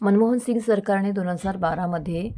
मनमोहन सिंग सरकारने दोन हजार बारामध्ये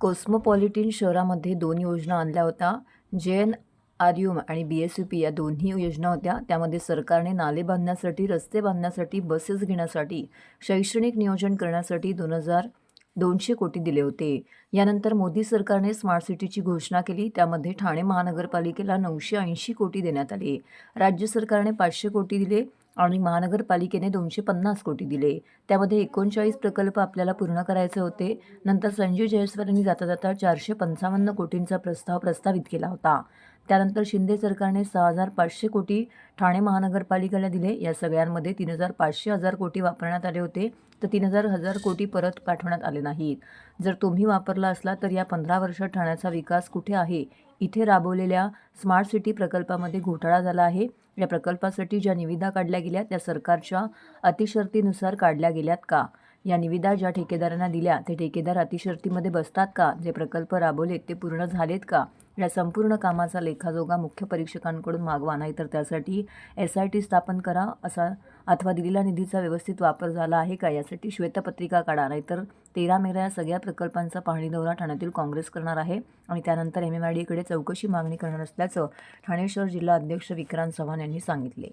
कोस्मोपॉलिटिन शहरामध्ये दोन योजना आणल्या होत्या. जे एन आर यू आणि बी एस यू पी या दोन्ही योजना होत्या. त्यामध्ये सरकारने नाले बांधण्यासाठी रस्ते बांधण्यासाठी बसेस घेण्यासाठी शैक्षणिक नियोजन करण्यासाठी दोन हजार दोनशे कोटी दिले होते. यानंतर मोदी सरकारने स्मार्ट सिटीची घोषणा केली. त्यामध्ये ठाणे महानगरपालिकेला नऊशे ऐंशी कोटी देण्यात आले. राज्य सरकारने पाचशे कोटी दिले. आणि महानगरपालिकेने दोनशे पन्नास कोटी दिले. त्यामध्ये एकोणचाळीस प्रकल्प आपल्याला पूर्ण करायचे होते. नंतर संजय जयस्वाल यांनी जाता जाता चारशे पंचावन्न कोटींचा प्रस्ताव प्रस्तावित केला होता. त्यानंतर शिंदे सरकारने सहा हजार पाचशे कोटी ठाणे महानगरपालिकेला दिले. या सगळ्यांमध्ये तीन हजार पाचशे हजार कोटी वापरण्यात आले होते. तर तीन हजार हजार कोटी परत पाठवण्यात आले नाहीत. जर तुम्ही वापरला असला तर या पंधरा वर्षात ठाण्याचा विकास कुठे आहे? इथे राबवलेल्या स्मार्ट सिटी प्रकल्पामध्ये घोटाळा झाला आहे. या प्रकल्पासाठी ज्या निविदा काढल्या गेल्या त्या सरकारच्या अतिशर्तीनुसार काढल्या गेल्यात का? या निविदा ज्या ठेकेदारांना दिल्या ते ठेकेदार अतिशर्तीमध्ये बसतात का? जे प्रकल्प राबवलेत ते पूर्ण झालेत का? या संपूर्ण कामाचा लेखाजोगा मुख्य परीक्षकांकडून मागवा नाही तर त्यासाठी एस आय टी स्थापन करा असा अथवा दिलेला निधीचा व्यवस्थित वापर झाला आहे का यासाठी श्वेतपत्रिका काढा नाहीतर तेरा मेरा या सगळ्या प्रकल्पांचा पाहणी दौरा ठाण्यातील काँग्रेस करणार आहे आणि त्यानंतर एम एम आय डीकडे चौकशी मागणी करणार असल्याचं ठाणे शहर जिल्हा अध्यक्ष विक्रांत चव्हाण यांनी सांगितले.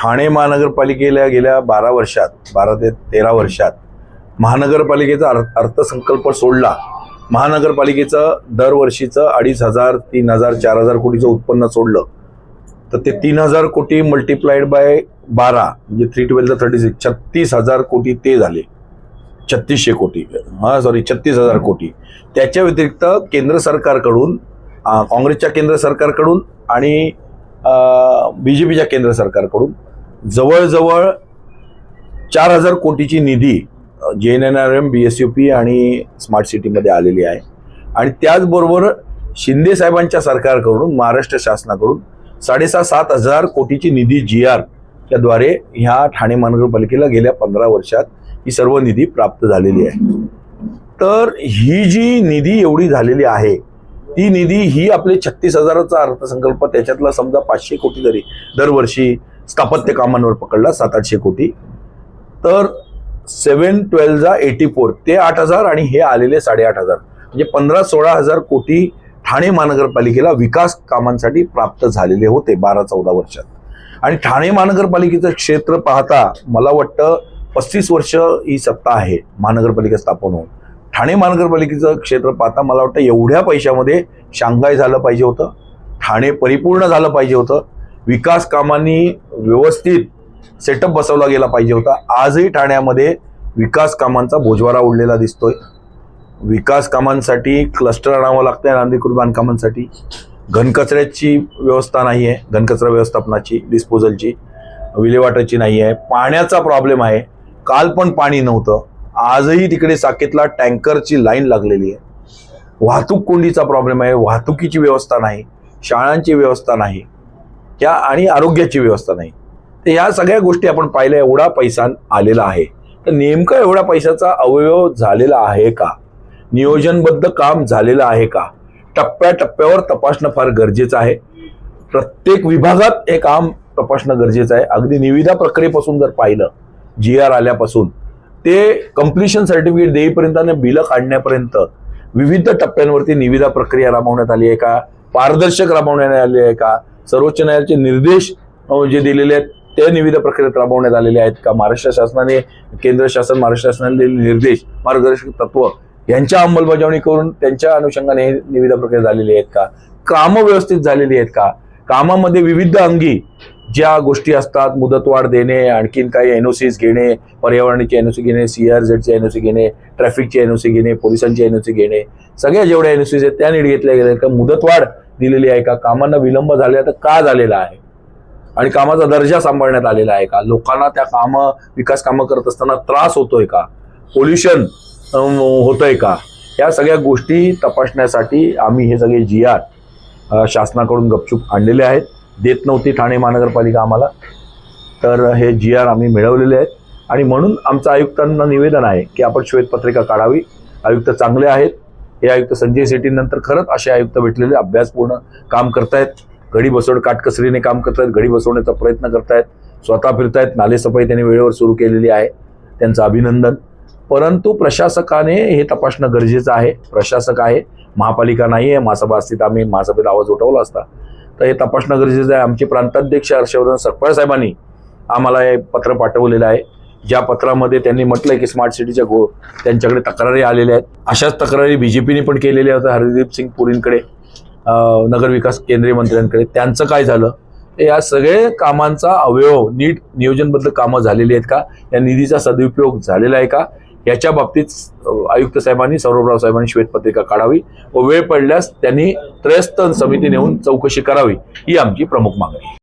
ठाणे महानगरपालिकेला गेल्या बारा वर्षात बारा ते तेरा वर्षात महानगरपालिकेचा अर्थ अर्थसंकल्प सोडला. महानगरपालिकेचं दरवर्षीचं अडीच हजार तीन हजार चार हजार कोटीचं उत्पन्न सोडलं. तर ते तीन हजार कोटी मल्टिप्लाइड बाय बारा म्हणजे थ्री ट्वेल्व थर्टी सिक्स छत्तीस हजार कोटी ते झाले. छत्तीसशे कोटी हां सॉरी छत्तीस हजार कोटी. त्याच्या व्यतिरिक्त केंद्र सरकारकडून काँग्रेसच्या केंद्र सरकारकडून आणि बी जे पीच्या केंद्र सरकारकडून जवळजवळ चार हजार कोटीची निधी J N N R M B S U P आणि स्मार्ट सिटीमध्ये आलेली आहे. आणि त्याचबरोबर शिंदे साहेबांच्या सरकारकडून महाराष्ट्र शासनाकडून साडेसहा सात हजार कोटीची निधी जी आर त्याद्वारे ह्या ठाणे महानगरपालिकेला गेल्या पंधरा वर्षात ही सर्व निधी प्राप्त झालेली आहे. तर ही जी निधी एवढी झालेली आहे ती निधी ही आपले छत्तीस हजाराचा अर्थसंकल्प त्याच्यातला समजा पाचशे कोटी जरी दरवर्षी स्थापत्य कामांवर पकडला सात आठशे कोटी. तर सेवन ट्वेल्वचा एटी फोर ते आठ हजार आणि हे आलेले साडेआठ हजार. म्हणजे पंधरा सोळा हजार कोटी ठाणे महानगरपालिकेला विकास कामांसाठी प्राप्त झालेले होते बारा चौदा वर्षात. आणि ठाणे महानगरपालिकेचं क्षेत्र पाहता मला वाटतं पस्तीस वर्ष ही सत्ता आहे महानगरपालिका स्थापन होऊन. ठाणे महानगरपालिकेचं क्षेत्र पाहता मला वाटतं एवढ्या पैशामध्ये शांघाय झालं पाहिजे होतं. ठाणे परिपूर्ण झालं पाहिजे होतं. विकास कामांनी व्यवस्थित सेटअप बसवला गेला पाहिजे होता. आजही ठाण्यामध्ये विकास कामांचा बोजवारा उडलेला दिसतोय. विकास कामांसाठी क्लस्टर आणावं लागतंय नांदीकृत बांधकामांसाठी. घनकचऱ्याची व्यवस्था नाही आहे घनकचरा व्यवस्थापनाची डिस्पोजलची विल्हेवाटाची नाही आहे पाण्याचा प्रॉब्लेम आहे. काल पण पाणी नव्हतं. आजही तिकडे साकेतला टँकरची लाईन लागलेली आहे. वाहतूक कोंडीचा प्रॉब्लेम आहे. वाहतुकीची व्यवस्था नाही. शाळांची व्यवस्था नाही. त्या आणि आरोग्याची व्यवस्था नाही. तर ह्या सगळ्या गोष्टी आपण पाहिल्या एवढा पैसा आलेला आहे. तर नेमका एवढा पैशाचा अवयव झालेला आहे का? नियोजनबद्ध काम झालेलं आहे का? टप्प्याटप्प्यावर तपासणं फार गरजेचं आहे. प्रत्येक विभागात हे काम तपासणं गरजेचं आहे. अगदी निविदा प्रक्रियेपासून जर पाहिलं जी आर आल्यापासून ते कम्प्लिशन सर्टिफिकेट देईपर्यंत आणि बिलं काढण्यापर्यंत विविध टप्प्यांवरती निविदा प्रक्रिया राबवण्यात आली आहे का? पारदर्शक राबवण्यात आली आहे का? सर्वोच्च न्यायालयाचे निर्देश जे दिलेले आहेत ते निविदा प्रक्रियेत राबवण्यात आलेले आहेत का? महाराष्ट्र शासनाने केंद्र शासन महाराष्ट्र शासनाने दिलेले निर्देश मार्गदर्शक तत्व यांच्या अंमलबजावणी करून त्यांच्या अनुषंगाने हे निविदा प्रक्रिया झालेली आहेत का? कामं व्यवस्थित झालेली आहेत का? कामामध्ये विविध अंगी ज्या गोष्टी असतात मुदतवाढ देणे आणखीन काही एनओसीज घेणे पर्यावरणाची एनओसी घेणे सीआरझेडची एनओसी घेणे ट्रॅफिकची एनओसी घेणे पोलिसांची एनओसी घेणे सगळ्या जेवढ्या एनओसीज आहेत त्या नीट घेतल्या गेल्या आहेत का? मुदतवाढ दिलेली आहे का? कामांना विलंब झाले तर का झालेला आहे? आणि कामाचा दर्जा सांभाळण्यात आलेला आहे का? लोकांना त्या काम विकास कामं करत असताना त्रास होतोय का? पोल्युशन होतंय का? या सगळ्या गोष्टी तपासण्यासाठी आम्ही हे सगळे जी आर शासनाकडून गपचूप आणलेले आहेत. देत नव्हती ठाणे महानगरपालिका आम्हाला. तर हे जी आर आम्ही मिळवलेले आहेत. आणि म्हणून आमचं आयुक्तांना निवेदन आहे की आपण श्वेतपत्रिका काढावी. आयुक्त चांगले आहेत. हे आयुक्त संजय शेट्टीनंतर खरंच असे आयुक्त भेटलेले अभ्यासपूर्ण काम करतायत. घडी बसवणं काटकसरीने काम करतायत घडी बसवण्याचा प्रयत्न करतायत. स्वतः फिरतायत नालेसफाई त्यांनी वेळेवर सुरू केलेली आहे. त्यांचं अभिनंदन. परंतु प्रशासकाने हे तपासणं गरजेचं आहे. प्रशासक आहे महापालिका नाही आहे महासभा असती आम्ही महासभेत आवाज उठवला असता. तर हे तपासणं गरजेचं आहे. आमचे प्रांताध्यक्ष हर्षवर्धन सकपाळ साहेबांनी आम्हाला हे पत्र पाठवलेलं आहे. ज्या पत्रामध्ये त्यांनी म्हटलंय की स्मार्ट सिटीच्या गो त्यांच्याकडे तक्रारी आलेल्या आहेत. अशाच तक्रारी बीजेपीने पण केलेल्या होत्या हरदीप सिंग पुरींकडे नगरविकास केंद्रीय मंत्र्यांकडे. त्यांचं काय झालं? या सगळे कामांचा अवयव नीट नियोजनबद्ध कामं झालेली आहेत का? या निधीचा सदुपयोग झालेला आहे का? याच्या बाबतीत आयुक्त साहेबांनी सौरभराव साहेबांनी श्वेतपत्रिका काढावी व वेळ पडल्यास त्यांनी त्रयस्थ समिती नेऊन चौकशी करावी. ही आमची प्रमुख मागणी आहे.